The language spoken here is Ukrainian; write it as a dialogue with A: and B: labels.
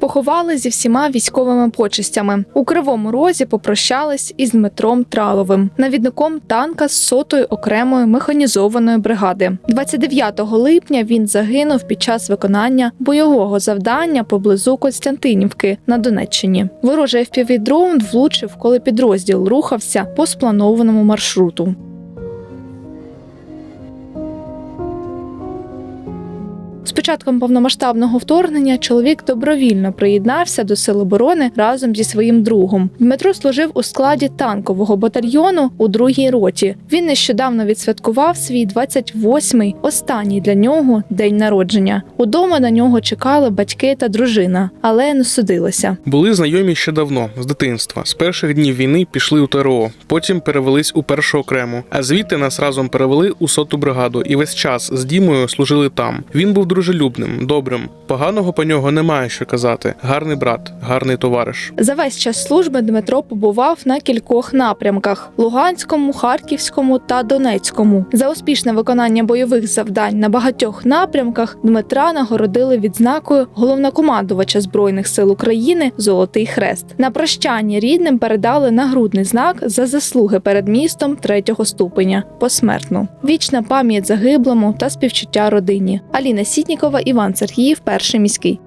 A: Поховали зі всіма військовими почестями. У Кривому Розі попрощались із Дмитром Траловим, навідником танка з сотої окремої механізованої бригади. 29 липня він загинув під час виконання бойового завдання поблизу Костянтинівки на Донеччині. Ворожий FPV-дрон влучив, коли підрозділ рухався по спланованому маршруту. Початком повномасштабного вторгнення чоловік добровільно приєднався до Сил оборони разом зі своїм другом. Дмитро служив у складі танкового батальйону у другій роті. Він нещодавно відсвяткував свій 28-й, останній для нього день народження. Удома на нього чекали батьки та дружина, але не судилося.
B: Були знайомі ще давно, з дитинства. З перших днів війни пішли у ТРО, потім перевелись у першу окрему. А звідти нас разом перевели у соту бригаду, і весь час з Дімою служили там. Він був дружелюбним, добрим. Поганого по нього немає що казати. Гарний брат, гарний товариш.
A: За весь час служби Дмитро побував на кількох напрямках: Луганському, Харківському та Донецькому. За успішне виконання бойових завдань на багатьох напрямках Дмитра нагородили відзнакою головнокомандувача збройних сил України Золотий Хрест. На прощання рідним передали нагрудний знак за заслуги перед містом третього ступеня посмертно. Вічна пам'ять загиблому та співчуття родині. Аліна Сітнікова, Іван Сергіїв, перший міський.